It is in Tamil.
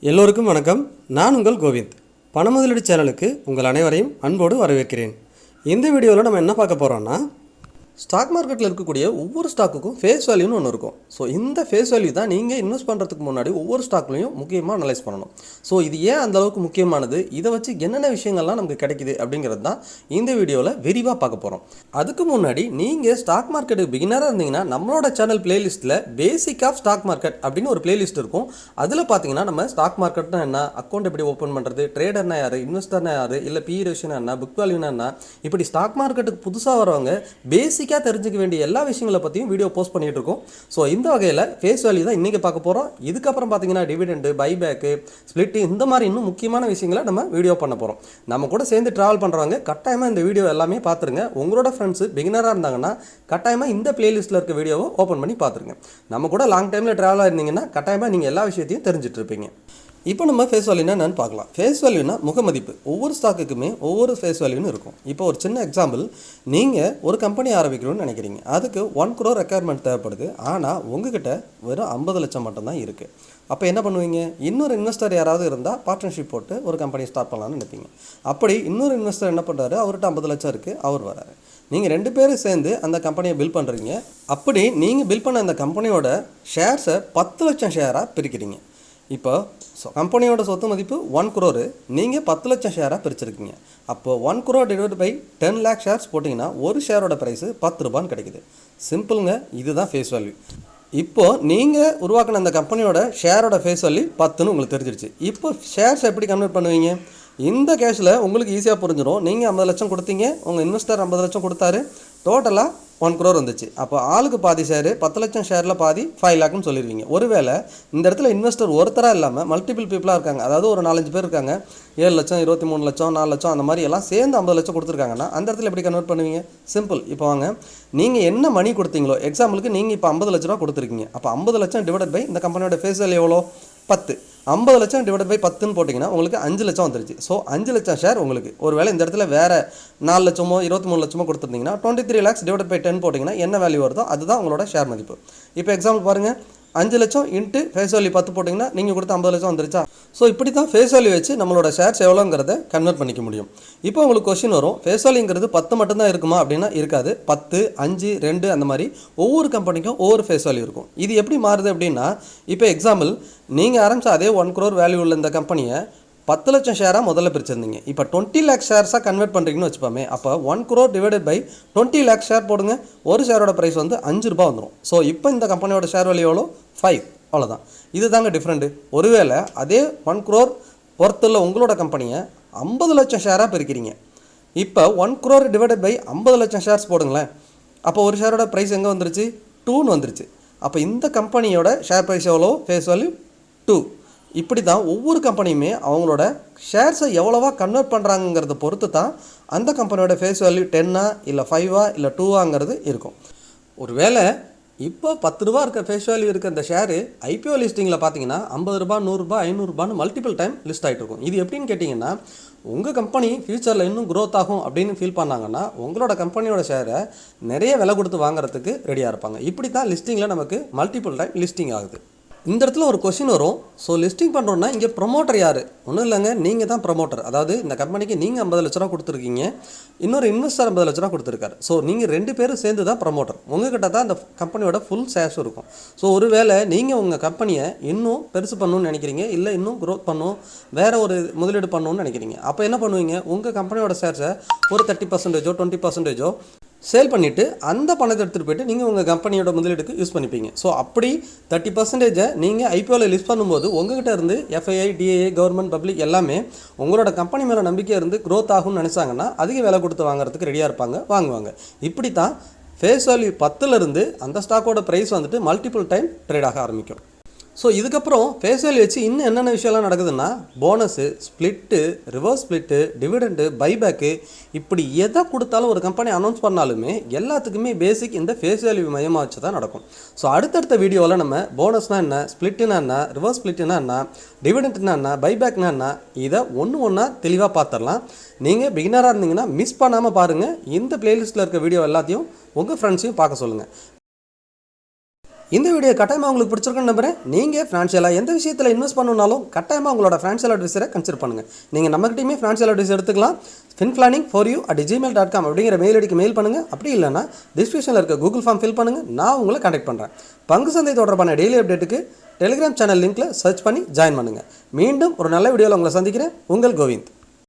எல்லோருக்கும் வணக்கம். நான் உங்கள் கோவிந்த். பணமுதலீடு சேனலுக்கு உங்கள் அனைவரையும் அன்போடு வரவேற்கிறேன். இந்த வீடியோவில் நம்ம என்ன பார்க்க போகிறோம்னா ஸ்டாக் மார்க்கெட்டில் இருக்கக்கூடிய ஒவ்வொரு ஸ்டாக்குக்கும் ஃபேஸ் வேல்யூன்னு ஒன்று இருக்கும். ஸோ இந்த ஃபேஸ் வேல்யூ தான் நீங்கள் இன்வெஸ்ட் பண்ணுறதுக்கு முன்னாடி ஒவ்வொரு ஸ்டாக்லையும் முக்கியமாக அனலைஸ் பண்ணணும். ஸோ இது ஏன் அந்த அளவுக்கு முக்கியமானது? இதை வச்சு என்னென்ன விஷயங்கள்லாம் நமக்கு கிடைக்குது அப்படிங்கிறது தான் இந்த வீடியோவில் விரிவாக பார்க்க போகிறோம் அதுக்கு முன்னாடி நீங்கள் ஸ்டாக் மார்க்கெட்டுக்கு பிகினராக இருந்தீங்கன்னா நம்மளோட சேனல் பிளேலிஸ்ட்டில் பேசிக் ஆஃப் ஸ்டாக் மார்க்கெட் அப்படின்னு ஒரு பிளேலிஸ்ட் இருக்கும். அதில் பார்த்தீங்கன்னா நம்ம ஸ்டாக் மார்க்கெட்னா என்ன அக்கௌண்ட் எப்படி ஓப்பன் பண்ணுறது ட்ரேடர்னா யார் இன்வெஸ்டர்னா யார் இல்லை பி ரேஷனா என்ன புக் வேல்யூனா என்ன இப்படி ஸ்டாக் மார்க்கெட்டுக்கு புதுசாக வரவங்க பேசிக் பேசிக்காக தெரிஞ்சுக்க வேண்டிய எல்லா விஷயங்களை பற்றியும் வீடியோ போஸ்ட் பண்ணிகிட்டு இருக்கோம். ஸோ இந்த வகையில் ஃபேஸ் வேல்யூ தான் இன்றைக்கி பார்க்க போகிறோம் இதுக்கப்புறம் பார்த்தீங்கன்னா டிவிடெண்டு பைபேக்கு ஸ்பிளிட்டு இந்த மாதிரி இன்னும் முக்கியமான விஷயங்களை நம்ம வீடியோ பண்ண போகிறோம் நம்ம கூட சேர்ந்து ட்ராவல் பண்ணுறவங்க கட்டாயமாக இந்த வீடியோ எல்லாமே பார்த்துருங்க உங்களோட ஃப்ரெண்ட்ஸு பிகினராக இருந்தாங்கன்னா கட்டாயமாக இந்த பிளேலிஸ்ட்டில் இருக்க வீடியோவை ஓப்பன் பண்ணி பார்த்துருங்க நம்ம கூட லாங் டைமில் ட்ராவல் இருந்தீங்கன்னா கட்டாயமாக நீங்கள் எல்லா விஷயத்தையும் தெரிஞ்சுட்டு இருப்பீங்க. இப்போ நம்ம ஃபேஸ் வேல்யூனா என்னன்னு பார்க்கலாம். ஃபேஸ் வேல்யூனா முகமதிப்பு. ஒவ்வொரு ஸ்டாக்குக்குமே ஒவ்வொரு ஃபேஸ் வேல்யூன்னு இருக்கும். இப்போ ஒரு சின்ன எக்ஸாம்பிள் நீங்கள் ஒரு கம்பெனி ஆரம்பிக்கணும்னு நினைக்கிறீங்க. அதுக்கு ஒன் crore ரெக்குயர்மெண்ட் தேவைப்படுது. ஆனால் உங்ககிட்ட வெறும் ஐம்பது லட்சம் மட்டும்தான் இருக்குது அப்போ என்ன பண்ணுவீங்க? இன்னொரு இன்வெஸ்டர் யாராவது இருந்தால் பார்ட்னர்ஷிப் போட்டு ஒரு கம்பெனி ஸ்டார்ட் பண்ணலாம்னு நினைப்பீங்க. அப்படி இன்னொரு இன்வெஸ்டர் என்ன பண்ணுறாரு அவர்கிட்ட ஐம்பது லட்சம் இருக்குது அவர் வராரு. நீங்கள் ரெண்டு பேரும் சேர்ந்து அந்த கம்பெனியை பில் பண்ணுறீங்க அப்படி நீங்கள் பில் பண்ண அந்த கம்பெனியோட ஷேர்ஸை பத்து லட்சம் ஷேராக பிரிக்கிறீங்க. இப்போ ஸோ கம்பெனியோட சொத்து மதிப்பு ஒன் குரோரு நீங்கள் பத்து லட்சம் ஷேராக பிரிச்சிருக்கீங்க. அப்போ one crore divide by ten lakh shares போட்டிங்கன்னா ஒரு ஷேரோட ப்ரைஸு பத்து ரூபான்னு கிடைக்குது. சிம்பிளுங்க இதுதான் ஃபேஸ் வேல்யூ இப்போ நீங்கள் உருவாக்கின அந்த கம்பெனியோட ஷேரோட ஃபேஸ் வேல்யூ பத்துன்னு உங்களுக்கு தெரிஞ்சிருச்சு. இப்போ ஷேர்ஸ் எப்படி கன்வெர்ட் பண்ணுவீங்க? இந்த கேஷில் உங்களுக்கு ஈஸியாக புரிஞ்சிடும் நீங்கள் ஐம்பது லட்சம் கொடுத்தீங்க உங்கள் இன்வெஸ்டர் ஐம்பது லட்சம் கொடுத்தாரு. டோட்டலாக ஒன் க்ரோர் வந்துச்சு. அப்போ ஆளுக்கு பாதி ஷேரு பத்து லட்சம் ஷேரில் பாதி ஃபைவ் லேக்னு சொல்லிடுவீங்க ஒருவேளை இந்த இடத்துல இன்வெஸ்டர் ஒருத்தராக இல்லாமல் மல்டிபிள் பீப்புளாக இருக்காங்க. அதாவது ஒரு நாலஞ்சு பேர் இருக்காங்க. ஏழு லட்சம் இருபத்தி மூணு லட்சம் நாலு லட்சம் அந்த மாதிரி எல்லாம் சேர்ந்து ஐம்பது லட்சம் கொடுத்துருக்காங்கன்னா அந்த இடத்துல எப்படி கன்வெர்ட் பண்ணுவீங்க? சிம்பிள் இப்போ வாங்க. நீங்கள் என்ன மணி கொடுத்தீங்களோ எக்ஸாம்பிளுக்கு நீங்கள் இப்போ ஐம்பது லட்ச ரூபா கொடுத்துருக்கீங்க. அப்போ ஐம்பது லட்சம் டிவைட் பை இந்த கம்பெனியோட ஃபேஸ் வேல்யூ எவ்வளோ? பத்து. ஐம்பது லட்சம் டிவைட் பை பத்துன்னு போட்டிங்கன்னா உங்களுக்கு அஞ்சு லட்சம் வந்துருச்சு. ஸோ அஞ்சு லட்சம் ஷேர் உங்களுக்கு. ஒரு வேளை இந்த இடத்துல வேறு நாலு லட்சமோ இருபத்தி மூணு லட்சமோ கொடுத்துருந்தீங்கன்னா twenty three lakhs divide by ten போட்டிங்கன்னா என்ன வேல்யூ வருதோ அதுதான் உங்களோட ஷேர் மதிப்பு. இப்போ எக்ஸாம்பிள் பாருங்கள் அஞ்சு லட்சம் இன்ட்டு ஃபேஸ் வேல்யூ பத்து போட்டிங்கன்னா நீங்கள் கொடுத்த ஐம்பது லட்சம் வந்துருச்சா? ஸோ இப்படி தான் ஃபேஸ் வேல்யூ வச்சு நம்மளோட ஷேர்ஸ் எவ்வளோங்கிறத கன்வெர்ட் பண்ணிக்க முடியும். இப்போ உங்களுக்கு கொஸ்டின் வரும். ஃபேஸ் வேல்யூங்கிறது பத்து மட்டும்தான் இருக்குமா அப்படின்னா இருக்காது. பத்து அஞ்சு ரெண்டு அந்த மாதிரி ஒவ்வொரு கம்பெனிக்கும் ஒவ்வொரு ஃபேஸ் வேல்யூ இருக்கும். இது எப்படி மாறுது அப்படின்னா இப்போ எக்ஸாம்பிள் நீங்கள் ஆரம்பித்த அதே ஒன் க்ரோர் வேல்யூ உள்ள இந்த கம்பெனியை பத்து லட்சம் ஷேராக முதல்ல பிரிச்சிருந்தீங்க. இப்போ டுவெண்ட்டி லேக் ஷேர்ஸாக கன்வெர்ட் பண்ணுறீங்கன்னு வச்சுப்போமே அப்போ one crore divided by twenty lakh share போடுங்க. ஒரு ஷேரோட ப்ரைஸ் வந்து அஞ்சு ரூபா வந்துடும் ஸோ இப்போ இந்த கம்பெனியோட ஷேர் வேல்யூ எவ்வளோ ஃபைவ் அவ்வளோதான் இது தாங்க டிஃப்ரெண்ட்டு ஒருவேளை அதே ஒன் குரோர் ஒர்த்தில் உங்களோட கம்பெனியை ஐம்பது லட்சம் ஷேராக பிரிக்கிறீங்க. இப்போ ஒன் குரோர் டிவைடட் பை ஐம்பது லட்சம் ஷேர்ஸ் போடுங்களேன். அப்போ ஒரு ஷேரோட ப்ரைஸ் எங்கே வந்துருச்சு? டூன்னு வந்துருச்சு. அப்போ இந்த கம்பெனியோட ஷேர் ப்ரைஸ் எவ்வளோ ஃபேஸ் வேல்யூ டூ இப்படி தான் ஒவ்வொரு கம்பெனியுமே அவங்களோட ஷேர்ஸை எவ்வளோவா கன்வெர்ட் பண்ணுறாங்கிறத பொறுத்து தான் அந்த கம்பெனியோட ஃபேஸ் வேல்யூ டென்னா இல்லை ஃபைவா இல்லை டூவாங்கிறது இருக்கும். ஒருவேளை இப்போ பத்து ரூபா இருக்க ஃபேஸ் வேல்யூ இருக்க இந்த ஷேரு ஐபிஓ லிஸ்டிங்கில் பார்த்தீங்கன்னா ஐம்பது ரூபா நூறுரூபா ஐநூறுரூபான்னு மல்டிபிள் டைம் லிஸ்ட் ஆகிட்டு இருக்கும். இது எப்படின்னு கேட்டிங்கன்னா உங்கள் கம்பெனி ஃப்யூச்சரில் இன்னும் க்ரோத் ஆகும் அப்படின்னு ஃபீல் பண்ணாங்கன்னா உங்களோட கம்பெனியோட ஷேரை நிறைய விலை கொடுத்து வாங்குறதுக்கு ரெடியாக இருப்பாங்க. இப்படி தான் லிஸ்டிங்கில் நமக்கு மல்டிபிள் டைம் லிஸ்டிங் ஆகுது. இந்த இடத்துல ஒரு கொஷின் வரும். ஸோ லிஸ்டிங் பண்ணுறோன்னா இங்கே ப்ரொமோட்டர் யார்? ஒன்றும் இல்லைங்க நீங்கள் தான் ப்ரொமோட்டர் அதாவது இந்த கம்பெனிக்கு நீங்கள் ஐம்பது லட்ச ரூபா கொடுத்துருக்கீங்க. இன்னொரு இன்வெஸ்டர் ஐம்பது லட்ச ரூபா கொடுத்துருக்காரு. ஸோ நீங்கள் ரெண்டு பேரும் சேர்ந்து தான் ப்ரொமோட்டர் உங்ககிட்ட தான் அந்த கம்பெனியோட ஃபுல் ஷேர்ஸ் இருக்கும். ஸோ ஒருவேளை நீங்கள் உங்கள் கம்பெனியை இன்னும் பெருசு பண்ணணும்னு நினைக்கிறீங்க இல்லை இன்னும் க்ரோத் பண்ணணும் வேறு ஒரு முதலீடு பண்ணணும்னு நினைக்கிறீங்க. அப்போ என்ன பண்ணுவீங்க? உங்கள் கம்பெனியோட ஷேர்ஸை ஒரு தேர்ட்டி பர்சன்டேஜோ டுவெண்ட்டி பர்சன்டேஜோ சேல் பண்ணிவிட்டு அந்த பணத்தை எடுத்துகிட்டு போயிட்டு நீங்கள் உங்கள் கம்பெனியோட முதலீடுக்கு யூஸ் பண்ணிப்பீங்க. ஸோ அப்படி தேர்ட்டி பர்சன்டேஜை நீங்கள் ஐபிஓவில் லிஸ்ட் பண்ணும்போது உங்ககிட்ட இருந்து எஃப்ஐஐ டிஏஏ கவர்மெண்ட் பப்ளிக் எல்லாமே உங்களோட கம்பெனி மேலே நம்பிக்கை இருந்து க்ரோத் ஆகும்னு நினச்சாங்கன்னா அதிக விலை கொடுத்து வாங்குறதுக்கு ரெடியாக இருப்பாங்க வாங்குவாங்க. இப்படி தான் ஃபேஸ் வேல்யூ பத்துலேருந்து அந்த ஸ்டாக்கோட ப்ரைஸ் வந்துட்டு மல்டிபிள் டைம் ட்ரேட் ஆக ஆரம்பிக்கும். ஸோ இதுக்கப்புறம் ஃபேஸ் வேல்யூ வச்சு இன்னும் என்னென்ன விஷயம்லாம் நடக்குதுன்னா bonus split reverse split dividend buyback இப்படி எதை கொடுத்தாலும் ஒரு கம்பெனி அனௌன்ஸ் பண்ணாலுமே எல்லாத்துக்குமே பேசிக் இந்த ஃபேஸ் வேல்யூ மையமாக வச்சு தான் நடக்கும். ஸோ அடுத்தடுத்த வீடியோவில் நம்ம போனஸ்னால் என்ன ஸ்ப்ளிட்டுனா என்ன ரிவர்ஸ் ஸ்ப்ளிட்டுனா என்ன டிவிடெண்ட்னா என்ன பைபேக்னா என்ன இதை ஒன்று ஒன்றா தெளிவாக பார்த்துடலாம் நீங்கள் பிகினராக இருந்தீங்கன்னா மிஸ் பண்ணாமல் பாருங்கள் இந்த பிளேலிஸ்ட்டில் இருக்க வீடியோ எல்லாத்தையும் உங்கள் ஃப்ரெண்ட்ஸையும் பார்க்க சொல்லுங்கள் இந்த வீடியோ கட்டாயமாக உங்களுக்கு பிடிச்சிருக்குன்னு நம்புறேன். நீங்கள் ஃபினான்ஷியலாக எந்த விஷயத்தில் இன்வெஸ்ட் பண்ணணும்னாலும் கட்டாயமாக உங்களோட ஃபினான்ஷியல் அட்வைஸரை கன்சிடர் பண்ணுங்கள் நீங்கள் நம்மகிட்டையுமே ஃபினான்ஷியல் அட்வைஸ் எடுத்துக்கலாம். Fin planning for you at Gmail dot com அப்படிங்கிற மெயில் ஐடிக்கு மெயில் பண்ணுங்கள் அப்படி இல்லைன்னா டிஸ்கிரிப்ஷனில் இருக்க கூகுள் ஃபார்ம் ஃபில் பண்ணுங்கள் நான் உங்களை கான்டாக்ட் பண்ணுறேன் பங்கு சந்தை தொடர்பான டெய்லி அப்டேட்டுக்கு டெலிகிராம் சேனல் லிங்க்கில் சர்ச் பண்ணி ஜாயின் பண்ணுங்கள் மீண்டும் ஒரு நல்ல வீடியோவில் உங்களை சந்திக்கிறேன். உங்கள் கோவிந்த்.